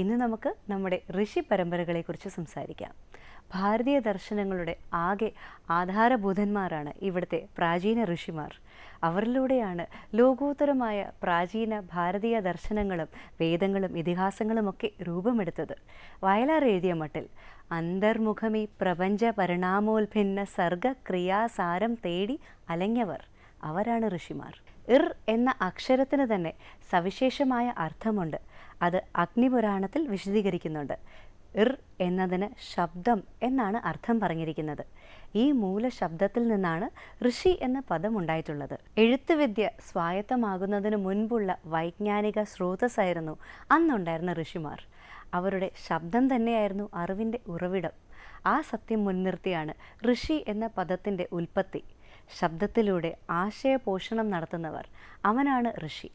ഇന്ന് നമുക്ക് നമ്മുടെ ഋഷി പരമ്പരകളെക്കുറിച്ച് സംസാരിക്കാം. ഭാരതീയ ദർശനങ്ങളുടെ ആകെ ആധാരഭൂതന്മാരാണ് ഇവിടുത്തെ പ്രാചീന ഋഷിമാർ. അവരിലൂടെയാണ് ലോകോത്തരമായ പ്രാചീന ഭാരതീയ ദർശനങ്ങളും വേദങ്ങളും ഇതിഹാസങ്ങളുമൊക്കെ രൂപമെടുത്തത്. വയലാർ എഴുതിയ മട്ടിൽ അന്തർമുഖമി പ്രപഞ്ച പരിണാമോത്ഭിന്ന സർഗ ക്രിയാസാരം തേടി അലഞ്ഞവർ. അവരാണ് ഋഷിമാർ. ഇർ എന്ന അക്ഷരത്തിന് തന്നെ സവിശേഷമായ അർത്ഥമുണ്ട്. അത് അഗ്നിപുരാണത്തിൽ വിശദീകരിക്കുന്നുണ്ട്. ഇർ എന്നതിന് ശബ്ദം എന്നാണ് അർത്ഥം പറഞ്ഞിരിക്കുന്നത്. ഈ മൂലശബ്ദത്തിൽ നിന്നാണ് ഋഷി എന്ന പദം ഉണ്ടായിട്ടുള്ളത്. എഴുത്തുവിദ്യ സ്വായത്തമാകുന്നതിന് മുൻപുള്ള വൈജ്ഞാനിക സ്രോതസ്സായിരുന്നു അന്നുണ്ടായിരുന്ന ഋഷിമാർ. അവരുടെ ശബ്ദം തന്നെയായിരുന്നു അറിവിന്റെ ഉറവിടം. ആ സത്യം മുൻനിർത്തിയാണ് ഋഷി എന്ന പദത്തിന്റെ ഉൽപ്പത്തി. ശബ്ദത്തിലൂടെ ആശയപോഷണം നടത്തുന്നവർ അവനാണ് ഋഷി.